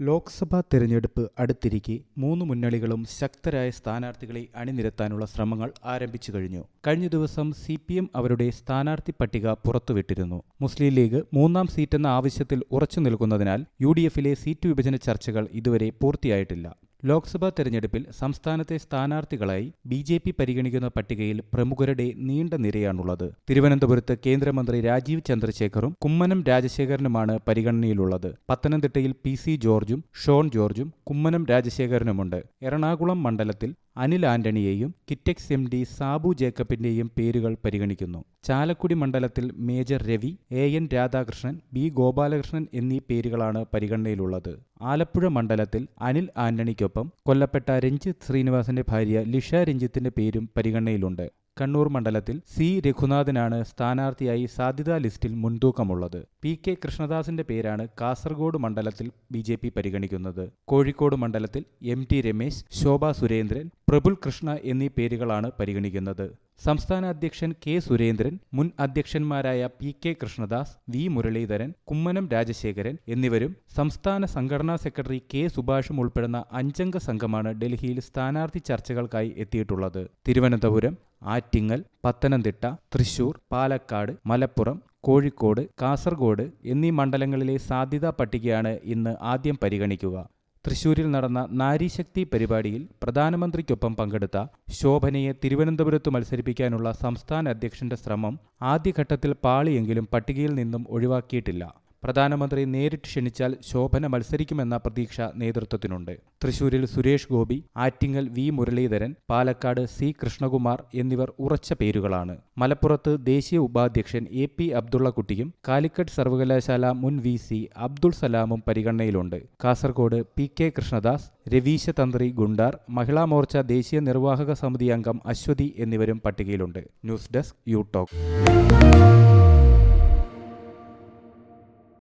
ലോക്സഭാ തെരഞ്ഞെടുപ്പ് അടുത്തിരിക്കെ മൂന്ന് മുന്നണികളും ശക്തരായ സ്ഥാനാർത്ഥികളെ അണിനിരത്താനുള്ള ശ്രമങ്ങൾ ആരംഭിച്ചു കഴിഞ്ഞു. കഴിഞ്ഞ ദിവസം സി പി എം അവരുടെ സ്ഥാനാർത്ഥി പട്ടിക പുറത്തുവിട്ടിരുന്നു. മുസ്ലിം ലീഗ് മൂന്നാം സീറ്റെന്ന ആവശ്യത്തിൽ ഉറച്ചു നിൽക്കുന്നതിനാൽ യു ഡി എഫിലെ സീറ്റ് വിഭജന ചർച്ചകൾ ഇതുവരെ പൂർത്തിയായിട്ടില്ല. ലോക്സഭാ തെരഞ്ഞെടുപ്പിൽ സംസ്ഥാനത്തെ സ്ഥാനാർത്ഥികളായി ബി ജെ പി പരിഗണിക്കുന്ന പട്ടികയിൽ പ്രമുഖരുടെ നീണ്ട നിരയാണുള്ളത്. തിരുവനന്തപുരത്ത് കേന്ദ്രമന്ത്രി രാജീവ് ചന്ദ്രശേഖറും കുമ്മനം രാജശേഖരനുമാണ് പരിഗണനയിലുള്ളത്. പത്തനംതിട്ടയിൽ പി സി ജോർജും ഷോൺ ജോർജും കുമ്മനം രാജശേഖരനുമുണ്ട്. എറണാകുളം മണ്ഡലത്തിൽ അനിൽ ആന്റണിയെയും കിറ്റെക്സ് എം ഡി സാബു ജേക്കബിന്റെയും പേരുകൾ പരിഗണിക്കുന്നു. ചാലക്കുടി മണ്ഡലത്തിൽ major Ravi A N Radhakrishnan B Gopalakrishnan എന്നീ പേരുകളാണ് പരിഗണനയിലുള്ളത്. ആലപ്പുഴ മണ്ഡലത്തിൽ അനിൽ ആന്റണിക്കൊപ്പം കൊല്ലപ്പെട്ട രഞ്ജിത്ത് ശ്രീനിവാസന്റെ ഭാര്യ ലിഷ രഞ്ജിത്തിന്റെ പേരും പരിഗണനയിലുണ്ട്. കണ്ണൂർ മണ്ഡലത്തിൽ സി. രഘുനാഥനാണ് സ്ഥാനാർത്ഥിയായി സാധ്യതാ ലിസ്റ്റിൽ മുൻതൂക്കമുള്ളത്. പി. കെ. കൃഷ്ണദാസിന്റെ പേരാണ് കാസർഗോഡ് മണ്ഡലത്തിൽ ബി. ജെ. പി പരിഗണിക്കുന്നത്. കോഴിക്കോട് മണ്ഡലത്തിൽ എം. ടി. രമേശ് ശോഭ സുരേന്ദ്രൻ പ്രബുൽ കൃഷ്ണ എന്നീ പേരുകളാണ് പരിഗണിക്കുന്നത്. സംസ്ഥാന അധ്യക്ഷൻ കെ. സുരേന്ദ്രൻ മുൻ അധ്യക്ഷന്മാരായ P. K. Krishnadas V. Muraleedharan Kummanam Rajasekharan എന്നിവരും സംസ്ഥാന സംഘടനാ സെക്രട്ടറി കെ. സുഭാഷും ഉൾപ്പെടുന്ന അഞ്ചംഗ സംഘമാണ് ഡൽഹിയിൽ സ്ഥാനാർത്ഥി ചർച്ചകൾക്കായി എത്തിയിട്ടുള്ളത്. തിരുവനന്തപുരം ആറ്റിങ്ങൽ പത്തനംതിട്ട തൃശൂർ പാലക്കാട് മലപ്പുറം കോഴിക്കോട് കാസർഗോഡ് എന്നീ മണ്ഡലങ്ങളിലെ സാധ്യതാ പട്ടികയാണ് ഇന്ന് ആദ്യം പരിഗണിക്കുക. തൃശൂരിൽ നടന്ന നാരീശക്തി പരിപാടിയിൽ പ്രധാനമന്ത്രിക്കൊപ്പം പങ്കെടുത്ത ശോഭനയെ തിരുവനന്തപുരത്ത് മത്സരിപ്പിക്കാനുള്ള സംസ്ഥാന അധ്യക്ഷന്റെ ശ്രമം ആദ്യഘട്ടത്തിൽ പാളിയെങ്കിലും പട്ടികയിൽ നിന്നും ഒഴിവാക്കിയിട്ടില്ല. പ്രധാനമന്ത്രി നേരിട്ട് ക്ഷണിച്ചാൽ ശോഭന മത്സരിക്കുമെന്ന പ്രതീക്ഷ നേതൃത്വത്തിനുണ്ട്. തൃശൂരിൽ സുരേഷ് ഗോപി ആറ്റിങ്ങൽ വി മുരളീധരൻ പാലക്കാട് സി കൃഷ്ണകുമാർ എന്നിവർ ഉറച്ച പേരുകളാണ്. മലപ്പുറത്ത് ദേശീയ ഉപാധ്യക്ഷൻ എ പി അബ്ദുള്ളക്കുട്ടിയും കാലിക്കറ്റ് സർവകലാശാല മുൻ വി സി അബ്ദുൾ സലാമും പരിഗണനയിലുണ്ട്. കാസർഗോഡ് പി കെ കൃഷ്ണദാസ് രവീശ തന്ത്രി ഗുണ്ടാർ മഹിളാ മോർച്ച ദേശീയ നിർവാഹക സമിതി അംഗം അശ്വതി എന്നിവരും പട്ടികയിലുണ്ട്. News desk you talk.